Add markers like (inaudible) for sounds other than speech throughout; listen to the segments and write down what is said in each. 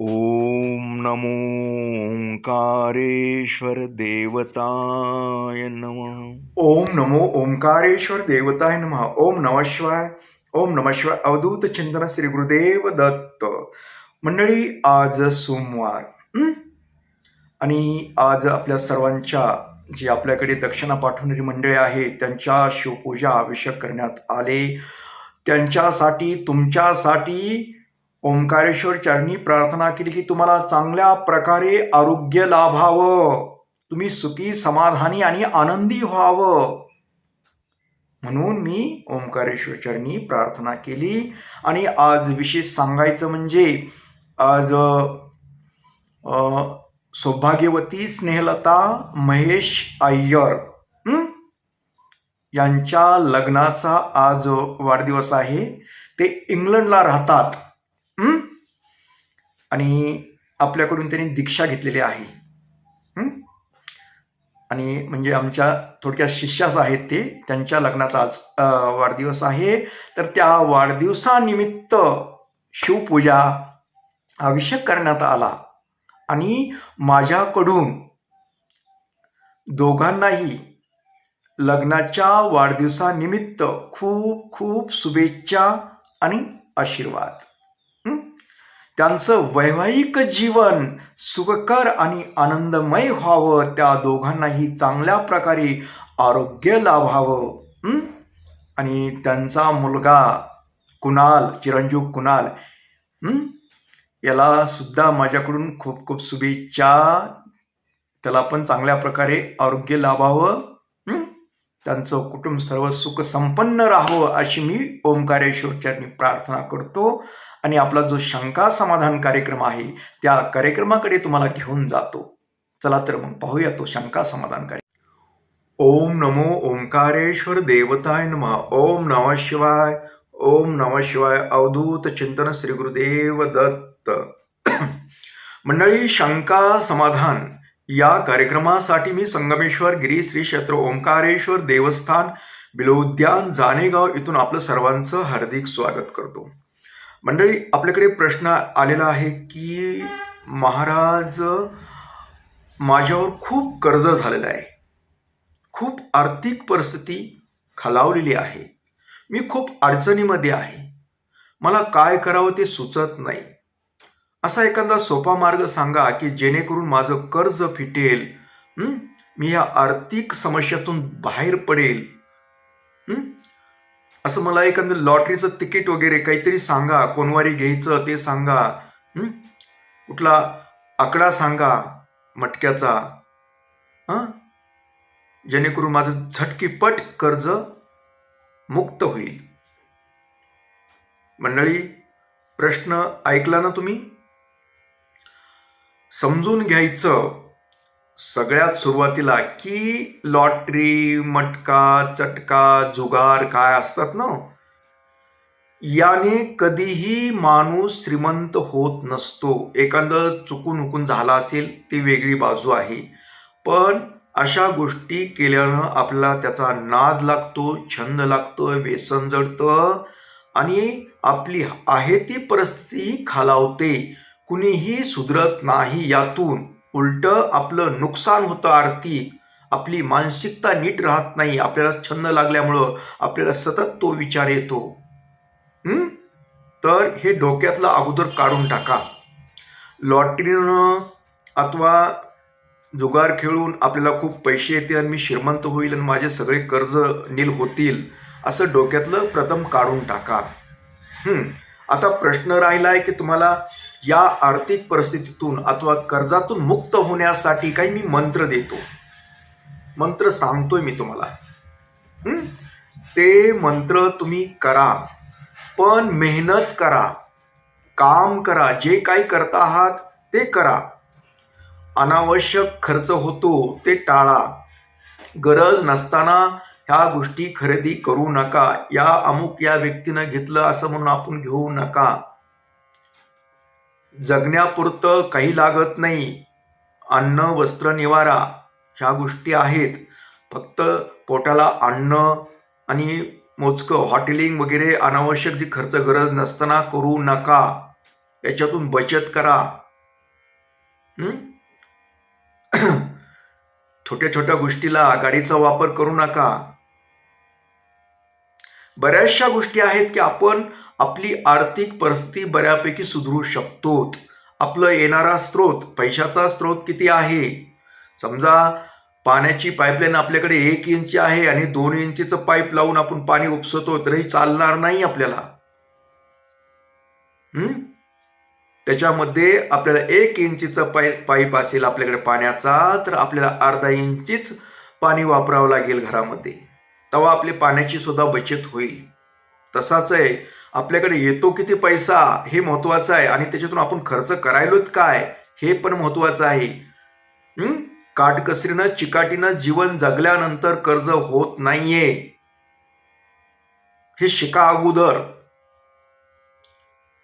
ॐ नमो ओंकारेश्वर देवताय नमः। ओम नमो ओंकारेश्वर देवताय नमः। ओम नमः शिवाय। ओम नमः शिवाय। अवधूत चिंतन श्री गुरुदेव दत्त। मंडळी आज सोमवार आणि आज आपल्या सर्वांच्या जी आपल्याकडे दक्षिणा पाठवणारी मंडळी आहे त्यांच्या शिवपूजा अभिषेक करण्यात आले. त्यांच्यासाठी तुमच्यासाठी ओंकारेश्वर चरणी प्रार्थना केली की तुम्हाला चांगल्या प्रकारे आरोग्य लाभावं. तुम्ही सुखी समाधानी आणि आनंदी व्हावं. म्हणून मी ओंकारेश्वर चरणी प्रार्थना केली. आणि आज विशेष सांगायचं म्हणजे आज सौभाग्यवती स्नेहलता महेश अय्यर यांच्या लग्नाचा आज वाढदिवस आहे. ते इंग्लंडला राहतात. आणि आपल्याकडून त्यांनी दीक्षा घेतलेली आहे. आणि म्हणजे आमच्या थोडक्या शिष्याच आहेत ते त्यांच्या लग्नाचा आज वाढदिवस आहे. तर त्या वाढदिवसानिमित्त शिवपूजा अभिषेक करण्यात आला. आणि माझ्याकडून दोघांनाही लग्नाच्या वाढदिवसानिमित्त खूप खूप शुभेच्छा आणि आशीर्वाद. त्यांचं वैवाहिक जीवन सुखकर आणि आनंदमय व्हावं. त्या दोघांनाही चांगल्या प्रकारे आरोग्य लाभावं. आणि त्यांचा मुलगा कुणाल चिरंजीव कुणाल याला सुद्धा माझ्याकडून खूप खूप शुभेच्छा. त्याला पण चांगल्या प्रकारे आरोग्य लाभावं. त्यांचं कुटुंब सर्व सुख संपन्न राहावं अशी मी ओंकारेश्वरच्या प्रार्थना करतो. आणि आपला जो शंका समाधान कार्यक्रम आहे त्या कार्यक्रमाकडे तुम्हाला घेऊन जातो. चला तर मग पाहूया तो शंका समाधान कार्यक्रम ओम नमो ओंकारेश्वर देवताय नमः. ओम नमः शिवाय. ओम नमः शिवाय. अवधूत चिंतन श्री गुरुदेव दत्त. (clears throat) मंडळी शंका समाधान. या कार्यक्रमासाठी मी संगमेश्वर गिरी श्री क्षेत्र ओंकारेश्वर देवस्थान बिलोद्यान जानेगाव इथून आपलं सर्वांचं हार्दिक स्वागत करतो. मंडळी आपल्याकडे प्रश्न आलेला आहे की महाराज माझ्यावर खूप कर्ज झालेलं आहे. खूप आर्थिक परिस्थिती खालावलेली आहे. मी खूप अडचणीमध्ये आहे. मला काय करावं ते सुचत नाही. असा एखादा सोपा मार्ग सांगा की जेणेकरून माझं कर्ज फिटेल मी या आर्थिक समस्यातून बाहेर पडेल असं मला एखादं लॉटरीचं तिकीट वगैरे काहीतरी सांगा कोणवारी घ्यायचं ते सांगा कुठला आकडा सांगा मटक्याचा हां? जेणेकरून माझं झटकीपट कर्ज मुक्त होईल. मंडळी प्रश्न ऐकला ना तुम्ही? समजून घ्यायचं. सगळ्यात सुरुवातीला की लॉटरी मटका चटका जुगार काय असतात ना याने कधीही माणूस श्रीमंत होत नसतो. एखादं चुकून उकून झाला असेल ती वेगळी बाजू आहे. पण अशा गोष्टी केल्यानं आपल्याला त्याचा नाद लागतो छंद लागतो व्यसन जडतं आणि आपली आहे ती परिस्थिती खालावते. कुणीही सुधरत नाही यातून. उलट आपलं नुकसान होतं आर्थिक आपली मानसिकता नीट राहत नाही आपल्याला छंद लागल्यामुळं आपल्याला सतत तो विचार येतो. तर हे डोक्यातलं अगोदर काढून टाका. लॉटरीनं अथवा जुगार खेळून आपल्याला खूप पैसे येतील आणि मी श्रीमंत होईल आणि माझे सगळे कर्ज नील होतील असं डोक्यातलं प्रथम काढून टाका. आता प्रश्न राहिला आहे की तुम्हाला या आर्थिक परिस्थितीतून अथवा कर्जातून मुक्त होण्यासाठी काही मी मंत्र देतो. मंत्र सांगतोय मी तुम्हाला. ते मंत्र तुम्ही करा. पण मेहनत करा. काम करा. जे काही करता आहात ते करा. अनावश्यक खर्च होतो ते टाळा. गरज नसताना ह्या गोष्टी खरेदी करू नका. या अमुक या व्यक्तीनं घेतलं असं म्हणून आपण घेऊ नका. जगण्यापुरतं काही लागत नाही. अन्न वस्त्र निवारा ह्या गोष्टी आहेत. फक्त पोटाला अन्न आणि मोजकं हॉटेलिंग वगैरे अनावश्यक जी खर्च गरज नसताना करू नका. याच्यातून बचत करा. (clears throat) छोट्या छोट्या गोष्टीला गाडीचा वापर करू नका. बऱ्याचशा गोष्टी आहेत की आपण आपली आर्थिक परिस्थिती बऱ्यापैकी सुधरू शकतो आपलं येणारा स्रोत पैशाचा स्रोत किती आहे? समजा पाण्याची पाईपलाईन आपल्याकडे एक इंची आहे आणि दोन इंचीचं पाईप लावून आपण पाणी उपसतो तरी चालणार नाही आपल्याला. त्याच्यामध्ये आपल्याला एक इंचीचं पाईप पाईप असेल आपल्याकडे पाण्याचा तर आपल्याला अर्धा इंचीच पाणी वापरावं लागेल घरामध्ये. तेव्हा आपली पाण्याची सुद्धा बचत होईल. तसाच आहे. आपल्याकडे येतो किती पैसा हे महत्वाचं आहे. आणि त्याच्यातून आपण खर्च करायलोत काय? हे पण महत्वाचं आहे. काटकसरीनं चिकाटीनं जीवन जगल्यानंतर कर्ज होत नाहीये. हे शिका अगोदर.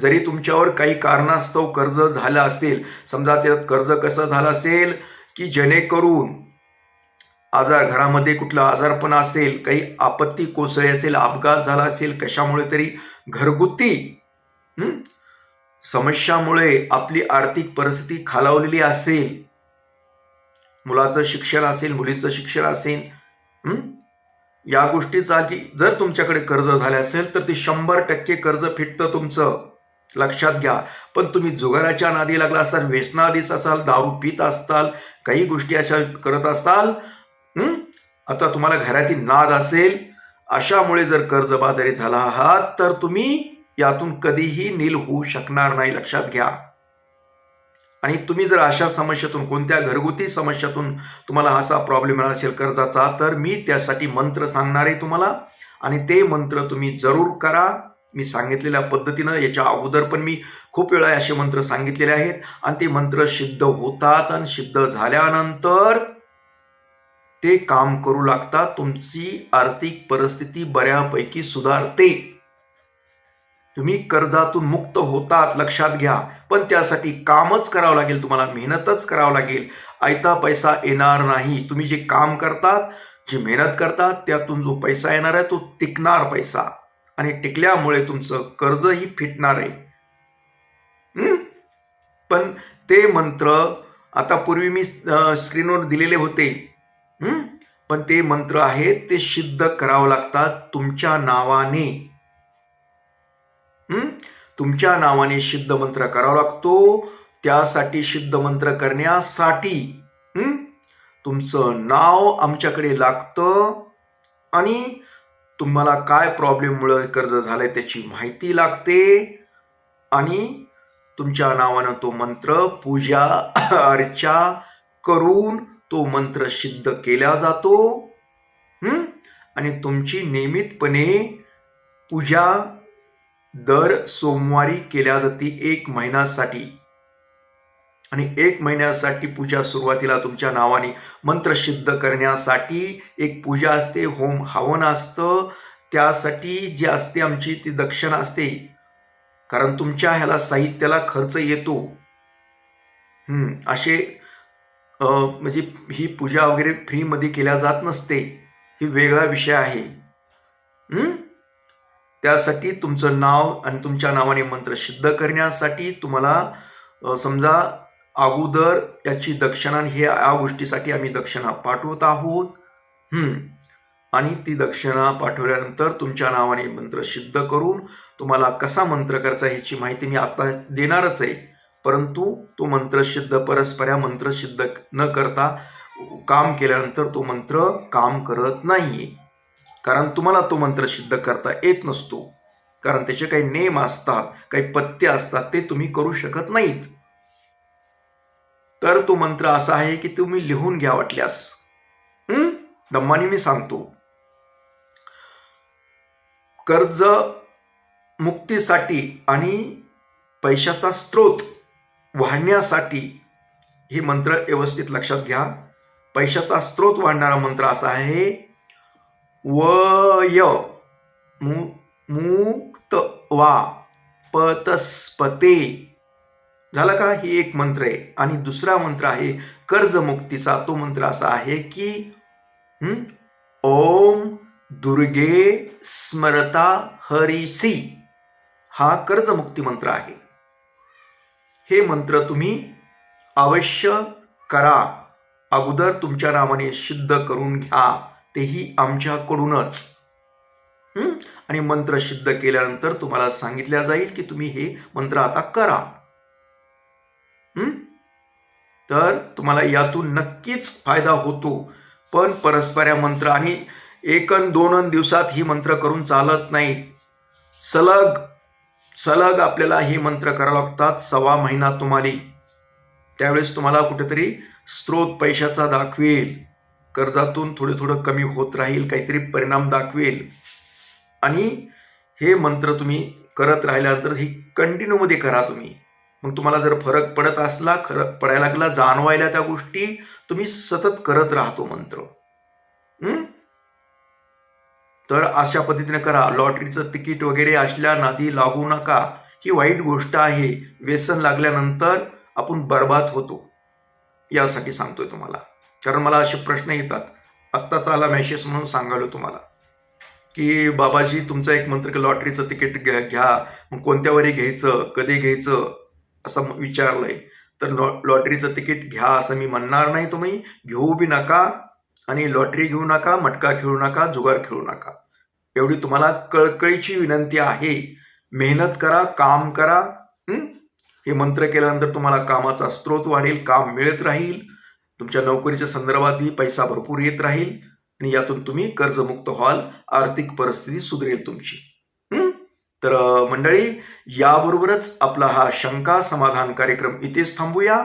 जरी तुमच्यावर काही कारणास्तव कर्ज झालं असेल समजा त्यात कर्ज कसं झालं असेल की जेणेकरून आजार घरामध्ये कुठला आजारपण असेल काही आपत्ती कोसळी असेल अपघात झाला असेल कशामुळे तरी घरगुती समस्यामुळे आपली आर्थिक परिस्थिती खालावलेली असेल. मुलाचं शिक्षण असेल मुलीचं शिक्षण असेल या गोष्टीचा गोष्टीसाठी जर तुमच्याकडे कर्ज झाले असेल तर ते शंभर टक्के कर्ज फिटतं तुमचं. लक्षात घ्या. पण तुम्ही जुगाराच्या नादी लागला असाल व्यसनाधीस असाल दारू पित असताल काही गोष्टी अशा करत असाल आता तुम्हाला घरातील नाद असेल अशामुळे जर कर्जबाजारी झाला आहात तर तुम्ही यातून कधीही नील होऊ शकणार नाही लक्षात घ्या. आणि तुम्ही जर अशा समस्येतून कोणत्या घरगुती समस्येतून तुम्हाला असा प्रॉब्लेम आला असेल कर्जाचा तर मी त्यासाठी मंत्र सांगणार आहे तुम्हाला. आणि ते मंत्र तुम्ही जरूर करा. मी सांगितलेल्या पद्धतीनं याच्या अगोदर पण मी खूप वेळा असे मंत्र सांगितलेले आहेत. आणि ते मंत्र सिद्ध होतात आणि सिद्ध झाल्यानंतर ते काम करू लागतात तुमची आर्थिक परिस्थिती बऱ्यापैकी सुधारते. तुम्ही कर्जातून मुक्त होतात लक्षात घ्या. पण त्यासाठी कामच करावं लागेल तुम्हाला मेहनतच करावं लागेल. आयता पैसा येणार नाही. तुम्ही जे काम करतात जी मेहनत करतात त्यातून जो पैसा येणार आहे तो टिकणार पैसा. आणि टिकल्यामुळे तुमचं कर्जही फिटणार आहे. पण ते मंत्र आता पूर्वी मी स्क्रीनवर दिलेले होते. पण ते मंत्र आहेत ते सिद्ध करावं लागतात तुमच्या नावाने. तुमच्या नावाने सिद्ध मंत्र करावा लागतो त्यासाठी सिद्ध मंत्र करण्यासाठी तुमचं नाव आमच्याकडे लागतं आणि तुम्हाला काय प्रॉब्लेममुळे कर्ज झालंय त्याची माहिती लागते आणि तुमच्या नावानं तो मंत्र पूजा अर्चा करून तो मंत्र सिद्ध केला जातो. आणि तुमची नियमितपणे पूजा दर सोमवारी केल्या जाते एक महिन्यासाठी. आणि एक महिन्यासाठी पूजा सुरुवातीला तुमच्या नावाने मंत्र सिद्ध करण्यासाठी एक पूजा असते होम हवन असतं. त्यासाठी जी असते आमची ती दक्षिणा असते. कारण तुमच्या ह्याला साहित्याला खर्च येतो. असे म्हणजे ही पूजा वगैरे फ्रीमध्ये केल्या जात नसते ही वेगळा विषय आहे. त्यासाठी तुमचं नाव आणि तुमच्या नावाने मंत्र सिद्ध करण्यासाठी तुम्हाला समजा अगोदर याची दक्षिणा आणि हे या गोष्टीसाठी आम्ही दक्षिणा पाठवत आहोत. आणि ती दक्षिणा पाठवल्यानंतर तुमच्या नावाने मंत्र सिद्ध करून तुम्हाला कसा मंत्र करायचा ह्याची माहिती मी आता देणारच आहे. परंतु तो मंत्र सिद्ध परस्पऱ्या मंत्र सिद्ध न करता काम केल्यानंतर तो मंत्र काम करत नाहीये. कारण तुम्हाला तो मंत्र सिद्ध करता येत नसतो. कारण त्याचे काही नेम असतात काही पत्ते असतात ते तुम्ही करू शकत नाहीत. तर तो मंत्र असा आहे की तुम्ही लिहून घ्या वाटल्यास. हं? दम्मानी मी सांगतो. कर्ज मुक्तीसाठी आणि पैशाचा स्रोत वाढण्यासाठी हे मंत्र व्यवस्थित लक्षात घ्या. पैशाचा स्रोत वाढणारा मंत्र असा आहे वय मु मुक्त वा पतस्पते. झालं का? ही एक मंत्र आहे. आणि दुसरा मंत्र आहे कर्जमुक्तीचा. तो मंत्र असा आहे की ओम दुर्गे स्मरता हरिसी. हा कर्जमुक्ती मंत्र आहे. हे मंत्र तुम्ही अवश्य करा. अगोदर तुमच्या नावाने सिद्ध करून घ्या. तेही आमच्याकडूनच. आणि मंत्र सिद्ध केल्यानंतर तुम्हाला सांगितल्या जाईल की तुम्ही हे मंत्र आता करा. तर तुम्हाला यातून नक्कीच फायदा होतो. पण परस्पर या मंत्र आणि एकन दोन दिवसात ही मंत्र करून चालत नाही. सलग सलग आपल्याला ही मंत्र करावं लागतात सव्वा महिना तुम्हाला. त्यावेळेस तुम्हाला कुठेतरी स्रोत पैशाचा दाखवेल. कर्जातून थोडं थोडं कमी होत राहील काहीतरी परिणाम दाखवेल. आणि हे मंत्र तुम्ही करत राहिल्यानंतर ही कंटिन्यूमध्ये करा तुम्ही. मग तुम्हाला जर फरक पडत असला खरं पडायला लागला जाणवायला त्या गोष्टी तुम्ही सतत करत राहतो मंत्र. तर अशा पद्धतीने करा. लॉटरीचं तिकीट वगैरे असल्या नादी लागू नका. ही वाईट गोष्ट आहे. व्यसन लागल्यानंतर आपण बर्बाद होतो. यासाठी सांगतोय तुम्हाला. कारण मला असे प्रश्न येतात. आत्ताच आला मॅसेज म्हणून सांगालो तुम्हाला. की बाबाजी तुमचा एक मंत्र की लॉटरीचं तिकीट घ्या घ्या. मग कोणत्या वरी घ्यायचं? कधी घ्यायचं? असं विचारलंय. तर लॉ लॉटरीचं तिकीट घ्या असं मी म्हणणार नाही तुम्ही. घेऊ बी नका. आणि लॉटरी घेऊ नका मटका खेळू नका जुगार खेळू नका. एवढी तुम्हाला कळकळीची विनंती आहे. मेहनत करा काम करा हे? मंत्र केल्यानंतर तुम्हाला कामाचा स्रोत वाढेल काम मिळत राहील. तुमच्या नोकरीच्या संदर्भातही पैसा भरपूर येत राहील आणि यातून तुम्ही कर्जमुक्त व्हाल आर्थिक परिस्थिती सुधरेल तुमची. तर मंडळी याबरोबरच आपला हा शंका समाधान कार्यक्रम इथेच थांबूया.